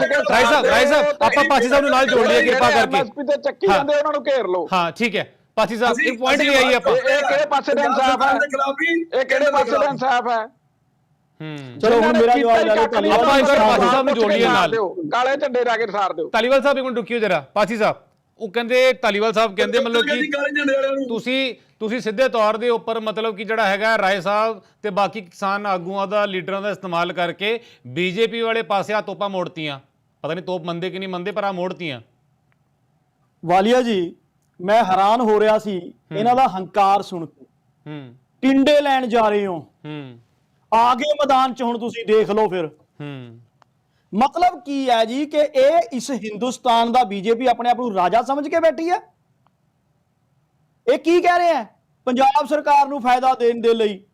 ਜਾਓ ਰਾਏ ਸਾਹਿਬ ਰਾਏ ਸਾਹਿਬ ਆਪਾਂ ਪਾਸੀ ਸਾਹਿਬ ਨੂੰ ਨਾਲ ਜੋੜ ਲਈਏ ਕਿਰਪਾ ਕਰਕੇ। ਐਮਐਸਪੀ ਤੇ ਚੱਕੀ। ਜਾਂਦੇ ਉਹਨਾਂ ਨੂੰ ਘੇਰ ਲਓ। ਹਾਂ ਠੀਕ ਹੈ। ਪਾਸੀ ਸਾਹਿਬ ਇੱਕ ਪੁਆਇੰਟ ਅਸੀਂ ਲੈ ਆਈਏ ਆਪਾਂ। ਇਹ ਕਿਹੜੇ ਪਾਸੇ ਦਾ ਇਨਸਾਫ ਹੈ? ਇਹ ਕਿਹੜੇ ਪਾਸੇ ਦਾ ਇਨਸਾਫ ਹੈ? ਹੂੰ। ਚਲੋ ਹੁਣ ਮੇਰਾ ਜਵਾਬ ਲੈ ਲਓ ਆਪਾਂ ਇੱਕ ਵਾਰ ਪਾਸੀ ਸਾਹਿਬ ਨੂੰ ਜੋੜ ਲਈਏ ਨਾਲ। ਕਾਲੇ ਝੰਡੇ ਲਾ ਕੇ ਸਾਰ ਦਿਓ। ਤਾਲੀਵਾਲ ਸਾਹਿਬ ਇੱਕ ਮਿੰਟ ਰੁਕਿਓ ਜਰਾ। ਪਾਸੀ ਸਾਹਿਬ ਉਹ ਕਹਿੰਦੇ ਤਾਲੀਵਾਲ ਸਾਹਿਬ ਕਹਿੰਦੇ ਮਤਲਬ ਕਿ ਤੁਸੀਂ ਤੁਸੀਂ ਸਿੱਧੇ ਤੌਰ ਦੇ ਉੱਪਰ ਮਤਲਬ ਕਿ ਜਿਹੜਾ ਹੈਗਾ ਰਾਏ ਸਾਹਿਬ ਤੇ ਬਾਕੀ ਕਿਸਾਨ ਆਗੂਆਂ ਦਾ ਲੀਡਰਾਂ ਦਾ ਇਸਤੇਮਾਲ ਕਰਕੇ ਬੀਜੇਪੀ ਵਾਲੇ ਪਾਸੇ ਆ ਤੋਪਾਂ ਮੋੜਤੀਆਂ। ਪਤਾ ਨਹੀਂ ਤੋਪ ਮੰਨਦੇ ਕਿ ਨਹੀਂ ਮੰਨਦੇ ਪਰ ਆ ਮੋੜਤੀਆਂ। ਵਾਲੀਆ ਜੀ ਮੈਂ ਹੈਰਾਨ ਹੋ ਰਿਹਾ ਸੀ ਇਹਨਾਂ ਦਾ ਹੰਕਾਰ ਸੁਣ ਕੇ। ਹੂੰ। ਟਿੰਡੇ ਲੈਣ ਜਾ ਰਹੇ ਹੋ। ਹੂੰ। ਆ ਗਏ ਮੈਦਾਨ 'ਚ ਹੁਣ ਤੁਸੀਂ ਦੇਖ ਲਓ ਫਿਰ। ਹੂੰ। ਮਤਲਬ ਕੀ ਹੈ ਜੀ ਕਿ ਇਹ ਇਸ ਹਿੰਦੁਸਤਾਨ ਦਾ ਬੀਜੇਪੀ ਆਪਣੇ ਆਪ ਨੂੰ ਰਾਜਾ ਸਮਝ ਕੇ ਬੈਠੀ ਹੈ? ਇਹ ਕੀ ਕਹਿ ਰਹੇ ਹੈ? ਪੰਜਾਬ ਸਰਕਾਰ ਨੂੰ ਫਾਇਦਾ ਦੇਣ ਦੇ ਲਈ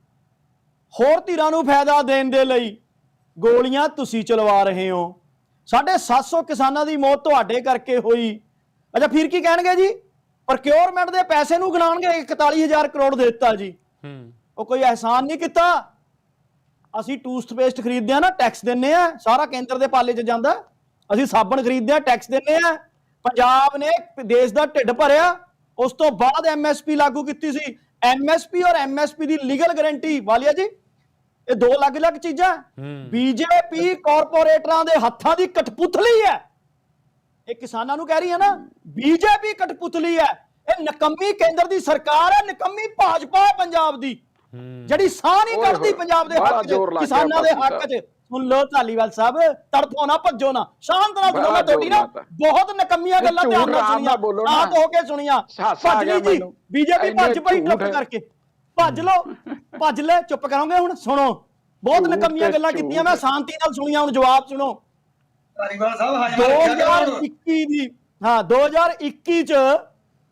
ਹੋਰ ਧਿਰਾਂ ਨੂੰ ਫਾਇਦਾ ਦੇਣ ਦੇ ਲਈ ਗੋਲੀਆਂ ਤੁਸੀਂ ਚਲਵਾ ਰਹੇ ਹੋ। ਸਾਢੇ 700 ਕਿਸਾਨਾਂ ਦੀ ਮੌਤ ਤੁਹਾਡੇ ਕਰਕੇ ਹੋਈ। ਅੱਛਾ ਫਿਰ ਕੀ ਕਹਿਣਗੇ ਜੀ? ਪ੍ਰੋਕਿਉਰਮੈਂਟ ਦੇ ਪੈਸੇ ਨੂੰ ਗਿਣਾਉਣਗੇ 41000 ਕਰੋੜ ਦੇ ਦਿੱਤਾ ਜੀ। ਹੂੰ। ਉਹ ਕੋਈ ਅਹਿਸਾਨ ਨਹੀਂ ਕੀਤਾ। ਅਸੀਂ ਟੂਥਪੇਸਟ ਖਰੀਦਦੇ ਆ ਨਾ ਟੈਕਸ ਦਿੰਨੇ ਆ ਸਾਰਾ ਕੇਂਦਰ ਦੇ ਪਾਲੇ 'ਚ ਜਾਂਦਾ। ਅਸੀਂ ਸਾਬਣ ਖਰੀਦਦੇ ਆ ਟੈਕਸ ਦਿੰਨੇ ਆ ਪੰਜਾਬ ਨੇ ਦੇਸ਼ ਦਾ ਢਿੱਡ ਭਰਿਆ। ਉਸ ਤੋਂ ਬਾਅਦ ਐਮਐਸਪੀ ਲਾਗੂ ਕੀਤੀ ਸੀ। ਐਮਐਸਪੀ ਔਰ ਐਮਐਸਪੀ ਦੀ ਲੀਗਲ ਗਾਰੰਟੀ ਵਾਲੀਆ ਜੀ ਇਹ ਦੋ ਅਲੱਗ-ਅਲੱਗ ਚੀਜ਼ਾਂ। ਬੀਜੇਪੀ ਕਾਰਪੋਰੇਟਰਾਂ ਦੇ ਹੱਥਾਂ ਦੀ ਕਠਪੁਤਲੀ ਹੈ। ਇਹ ਕਿਸਾਨਾਂ ਨੂੰ ਕਹਿ ਰਹੀ ਹੈ ਨਾ ਬੀਜੇਪੀ ਕਠਪੁਤਲੀ ਹੈ। ਇਹ ਨਕੰਮੀ ਕੇਂਦਰ ਦੀ ਸਰਕਾਰ ਹੈ ਨਕੰਮੀ ਭਾਜਪਾ ਹੈ ਪੰਜਾਬ ਦੀ। ਜਿਹੜੀ ਸਾਹ ਨਹੀਂ ਕੱਢਦੀ ਪੰਜਾਬ ਦੇ ਹੱਕ 'ਚ ਕਿਸਾਨਾਂ ਦੇ ਹੱਕ 'ਚ। ਸੁਣ ਲਓ ਧਾਲੀਵਾਲ ਸਾਹਿਬ ਤੜਫੋ ਨਾ ਭੱਜੋ ਨਾ ਸ਼ਾਂਤ ਨਾਲ ਸੁਣੋ ਮੈਂ ਤੁਹਾਡੀ ਨਾ। ਬਹੁਤ ਨਕੰਮੀਆਂ ਗੱਲਾਂ ਧਿਆਨ ਨਾਲ ਸੁਣੀਆਂ। ਸ਼ਾਂਤ ਹੋ ਕੇ ਸੁਣੀਆਂ ਭੱਜ ਗਿਆ ਲਈ ਜੀ। ਬੀਜੇਪੀ ਭੱਜ ਪਈ ਹੈ। ਕਰਕੇ ਭੱਜ ਲਓ ਭੱਜ ਲੈ ਚੁੱਪ ਕਰੋਗੇ ਹੁਣ ਸੁਣੋ ਬਹੁਤ ਨਕੰਮੀਆਂ ਗੱਲਾਂ। ਕੀਤੀਆਂ ਮੈਂ ਸ਼ਾਂਤੀ ਨਾਲ ਸੁਣੀਆਂ ਹੁਣ ਜਵਾਬ ਸੁਣੋ ਧਾਰੀਵਾਲ ਸਾਹਿਬ ਹਾਜ਼ਰ 2021 ਦੀ ਹਾਂ 2021 ਚ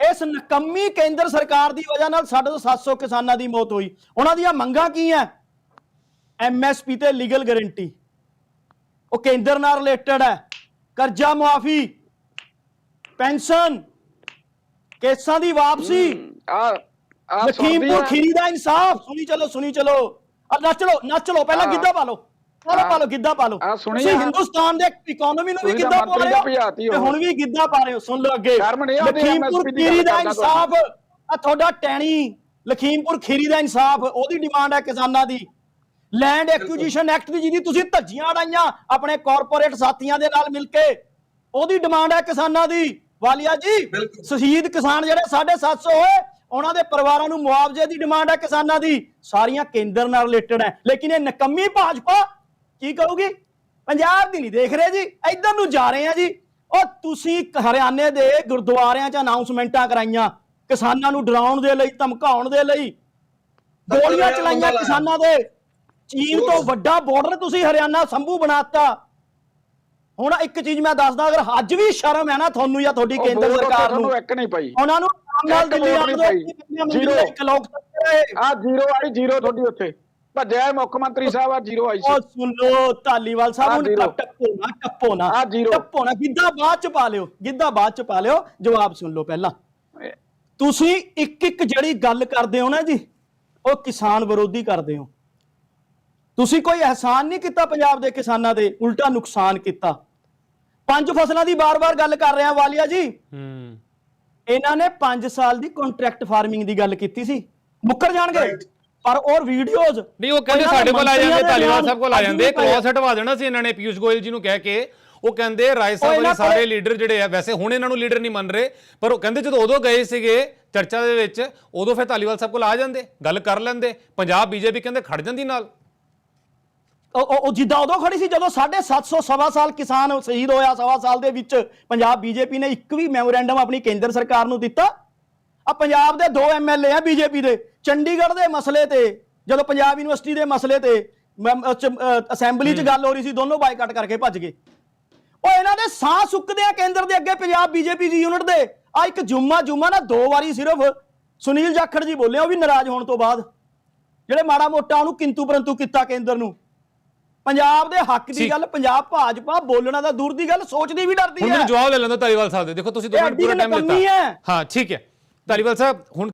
ਇਸ ਨਕੰਮੀ ਕੇਂਦਰ ਸਰਕਾਰ ਦੀ ਵਜ੍ਹਾ ਨਾਲ ਸਾਡੇ ਤੋਂ 700 ਕਿਸਾਨਾਂ ਦੀ ਮੌਤ ਹੋਈ ਉਹਨਾਂ ਦੀਆਂ ਮੰਗਾਂ ਕੀ ਹੈ ਐਮਐਸਪੀ ਤੇ ਲੀਗਲ ਗਾਰੰਟੀ ਉਹ ਕੇਂਦਰ ਨਾਲ ਰਿਲੇਟਡ ਹੈ। ਕਰਜ਼ਾ ਮੁਆਫੀ ਪੈਨਸ਼ਨ ਕੇਸਾਂ ਦੀ ਵਾਪਸੀ। ਆ ਆ ਲਖੀਮਪੁਰ ਖੀਰੀ ਦਾ ਇਨਸਾਫ। ਸੁਣੀ ਚਲੋ ਸੁਣੀ ਚਲੋ। ਆ ਨੱਚ ਲਓ ਨੱਚ ਲਓ। ਪਹਿਲਾਂ। ਗਿੱਧਾ ਪਾ ਪਾਲੋ ਹਾਂ। ਪਾਲੋ ਗਿੱਧਾ ਪਾ ਸੁਣੀ ਤੁਸੀਂ। ਹਿੰਦੁਸਤਾਨ ਦੇ ਇਕਨੋਮੀ ਨੂੰ ਵੀ ਗਿੱਧਾ ਪਾ ਰਹੇ ਹੋ ਤੇ। ਹੁਣ ਵੀ ਗਿੱਧਾ ਪਾ ਰਹੇ ਹੋ। ਸੁਣ ਲਓ ਅੱਗੇ। ਲਖੀਮਪੁਰ ਖੀਰੀ ਦਾ ਇਨਸਾਫ। ਆ ਤੁਹਾਡਾ ਟੈਣੀ। ਲਖੀਮਪੁਰ ਖੀਰੀ ਦਾ ਇਨਸਾਫ। ਉਹਦੀ ਡਿਮਾਂਡ ਹੈ ਕਿਸਾਨਾਂ ਦੀ। ਲੈਂਡ ਐਕੁਜੀਸ਼ਨ ਐਕਟ ਦੀ ਜਿਹਦੀ ਤੁਸੀਂ ਧੱਜੀਆਂ ਉਡਾਈਆਂ ਆਪਣੇ ਕਾਰਪੋਰੇਟ ਸਾਥੀਆਂ ਦੇ ਨਾਲ ਮਿਲ ਕੇ ਉਹਦੀ ਡਿਮਾਂਡ ਹੈ ਕਿਸਾਨਾਂ ਦੀ। ਵਾਲੀਆ ਜੀ। ਸ਼ਹੀਦ ਕਿਸਾਨ ਜਿਹੜੇ 750 ਹੋਏ ਉਹਨਾਂ ਦੇ ਪਰਿਵਾਰਾਂ ਨੂੰ ਮੁਆਵਜ਼ੇ ਦੀ ਡਿਮਾਂਡ ਹੈ ਕਿਸਾਨਾਂ ਦੀ। ਸਾਰੀਆਂ ਕੇਂਦਰ ਨਾਲ ਰਿਲੇਟਡ ਹੈ। ਲੇਕਿਨ ਇਹ ਨਕੰਮੀ ਭਾਜਪਾ ਕੀ ਕਰੂਗੀ? ਪੰਜਾਬ ਦੀ ਨਹੀਂ ਦੇਖ ਰਹੇ ਜੀ। ਇੱਧਰ ਨੂੰ ਜਾ ਰਹੇ ਆ ਜੀ। ਉਹ ਤੁਸੀਂ ਹਰਿਆਣੇ ਦੇ ਗੁਰਦੁਆਰਿਆਂ 'ਚ ਅਨਾਉਂਸਮੈਂਟਾਂ ਕਰਾਈਆਂ। ਕਿਸਾਨਾਂ ਨੂੰ ਡਰਾਉਣ ਦੇ ਲਈ ਧਮਕਾਉਣ ਦੇ ਲਈ। ਗੋਲੀਆਂ ਚਲਾਈਆਂ ਕਿਸਾਨਾਂ ਦੇ। ਚੀਨ ਤੋਂ ਵੱਡਾ ਬਾਰਡਰ ਤੁਸੀਂ ਹਰਿਆਣਾ ਸੰਭੂ ਬਣਾਤਾ ਹੁਣ ਇੱਕ ਚੀਜ਼ ਮੈਂ ਦੱਸਦਾ ਅਗਰ ਅੱਜ ਵੀ ਸ਼ਰਮ ਹੈ ਨਾ ਤੁਹਾਨੂੰ ਜਾਂ ਤੁਹਾਡੀ ਕੇਂਦਰ ਸਰਕਾਰ ਨੂੰ ਇੱਕ ਨਹੀਂ ਪਈ ਉਹਨਾਂ ਨੂੰ ਨਾਲ ਦਿੱਲੀ। ਕਿੰਨੀਆਂ ਮੰਗੀਆਂ ਜ਼ੀਰੋ। ਇੱਕ ਆ ਜ਼ੀਰੋ ਆਈ ਜ਼ੀਰੋ ਤੁਹਾਡੀ ਉੱਥੇ ਭੱਜਿਆ ਹੈ ਮੁੱਖ ਮੰਤਰੀ ਸਾਹਿਬ ਆ ਜ਼ੀਰੋ ਆਈ ਸੀ ਉਹ ਸੁਣ ਲੋ ਧਾਲੀਵਾਲ ਸਾਹਿਬ ਹੁਣ। ਟੱਪੋ ਨਾ ਟੱਪੋ ਨਾ ਆਹ ਜ਼ੀਰੋ। ਟੱਪੋ ਨਾ ਗਿੱਧਾ ਬਾਅਦ ਚ ਪਾ ਲਿਓ ਗਿੱਧਾ ਬਾਅਦ ਚ ਪਾ ਲਿਓ ਜਵਾਬ ਸੁਣ ਲਓ ਪਹਿਲਾਂ ਤੁਸੀਂ ਇੱਕ ਇੱਕ ਜਿਹੜੀ ਗੱਲ ਕਰਦੇ ਹੋ ਨਾ ਜੀ ਉਹ ਕਿਸਾਨ ਵਿਰੋਧੀ ਕਰਦੇ ਹੋ ਤੁਸੀਂ ਕੋਈ ਅਹਿਸਾਨ ਨਹੀਂ ਕੀਤਾ ਪੰਜਾਬ ਦੇ ਕਿਸਾਨਾਂ ਦੇ ਉਲਟਾ ਨੁਕਸਾਨ ਕੀਤਾ। ਪੰਜ ਫਸਲਾਂ ਦੀ ਬਾਰ-ਬਾਰ ਗੱਲ ਕਰ ਰਿਹਾ ਵਾਲੀਆ ਜੀ। ਹੂੰ। ਇਹਨਾਂ ਨੇ 5 ਸਾਲ ਦੀ ਕੰਟਰੈਕਟ ਫਾਰਮਿੰਗ ਦੀ ਗੱਲ ਕੀਤੀ ਸੀ। ਮੁੱਕਰ ਜਾਣਗੇ. ਪਰ ਔਰ ਵੀਡੀਓਜ਼ ਨਹੀਂ ਉਹ ਕਹਿੰਦੇ ਸਾਡੇ ਕੋਲ ਆ ਜਾਂਦੇ ਧਾਲੀਵਾਲ ਸਾਹਿਬ ਕੋਲ ਆ ਜਾਂਦੇ ਕਲੋਸ ਹਟਵਾ ਦੇਣਾ ਸੀ ਇਹਨਾਂ ਨੇ ਪਿਊਸ਼ ਗੋਇਲ ਜੀ ਨੂੰ ਕਹਿ ਕੇ। ਉਹ ਕਹਿੰਦੇ ਰਾਏ ਸਾਹਿਬ ਵਾਲੇ ਸਾਰੇ ਲੀਡਰ ਜਿਹੜੇ ਆ ਵੈਸੇ ਹੁਣ ਇਹਨਾਂ ਨੂੰ ਲੀਡਰ ਨਹੀਂ ਮੰਨ ਰਹੇ ਪਰ ਉਹ ਕਹਿੰਦੇ ਜਦੋਂ ਉਦੋਂ ਗਏ ਸੀਗੇ ਚਰਚਾ ਦੇ ਵਿੱਚ ਉਦੋਂ ਫਿਰ ਧਾਲੀਵਾਲ ਸਾਹਿਬ ਕੋਲ ਆ ਜਾਂਦੇ ਗੱਲ ਕਰ ਲੈਂਦੇ। ਪੰਜਾਬ ਬੀਜੇਪੀ ਕਹਿੰਦੇ ਖੜ ਜਾਂਦੀ ਨਾਲ। ਉਹ ਉਹ- ਜਿੱਦਾਂ ਉਦੋਂ ਖੜੀ ਸੀ ਜਦੋਂ 750 ਸਵਾ ਸਾਲ ਕਿਸਾਨ ਸ਼ਹੀਦ ਹੋਇਆ ਸਵਾ ਸਾਲ ਦੇ ਵਿੱਚ ਪੰਜਾਬ ਬੀਜੇਪੀ ਨੇ ਇੱਕ ਵੀ ਮੈਮੋਰੈਂਡਮ ਆਪਣੀ ਕੇਂਦਰ ਸਰਕਾਰ ਨੂੰ ਦਿੱਤਾ। ਆ ਪੰਜਾਬ ਦੇ ਦੋ ਐਮਐਲਏ ਆ ਬੀਜੇਪੀ ਦੇ ਚੰਡੀਗੜ੍ਹ ਦੇ ਮਸਲੇ ਤੇ ਜਦੋਂ ਪੰਜਾਬ ਯੂਨੀਵਰਸਿਟੀ ਦੇ ਮਸਲੇ ਤੇ ਅਸੈਂਬਲੀ 'ਚ ਗੱਲ ਹੋ ਰਹੀ ਸੀ ਦੋਨੋਂ ਬਾਈਕਾਟ ਕਰਕੇ ਭੱਜ ਗਏ। ਉਹ ਇਹਨਾਂ ਦੇ ਸਾਹ ਸੁੱਕਦੇ ਆ ਕੇਂਦਰ ਦੇ ਅੱਗੇ ਪੰਜਾਬ ਬੀਜੇਪੀ ਦੀ ਯੂਨਿਟ ਦੇ। ਆ ਇੱਕ ਜੁਮਾ ਜੁਮਾ ਨਾ ਦੋ ਵਾਰੀ ਸਿਰਫ ਸੁਨੀਲ ਜਾਖੜ ਜੀ ਬੋਲੇ ਉਹ ਵੀ ਨਾਰਾਜ਼ ਹੋਣ ਤੋਂ ਬਾਅਦ। ਜਿਹੜੇ ਮਾੜਾ ਮੋਟਾ ਉਹਨੂੰ ਕਿੰਤੂ ਪਰੰਤੂ ਕੀਤਾ ਕੇਂਦਰ ਨੂੰ। ਪੰਜਾਬ ਦੇ ਹੱਕ ਦੀ। ਗੱਲ ਪੰਜਾਬ ਭਾਜਪਾ ਬੋਲਣਾ ਤਾਂ ਦੂਰ ਦੀ ਗੱਲ ਸੋਚਦੀ ਵੀ ਡਰਦੀ ਹੁਣ ਹੈ ਮੈਨੂੰ ਜਵਾਬ ਲੈ ਲੈਂਦਾ ਧਾਲੀਵਾਲ ਸਾਹਿਬ ਦੇ ਦੇਖੋ ਤੁਸੀਂ 2 ਇਹ ਮਿੰਟ ਪੂਰਾ ਟਾਈਮ ਦਿੱਤਾ ਹੈ। ਹਾਂ ਠੀਕ ਹੈ ਧਾਲੀਵਾਲ ਸਾਹਿਬ ਹੁਣ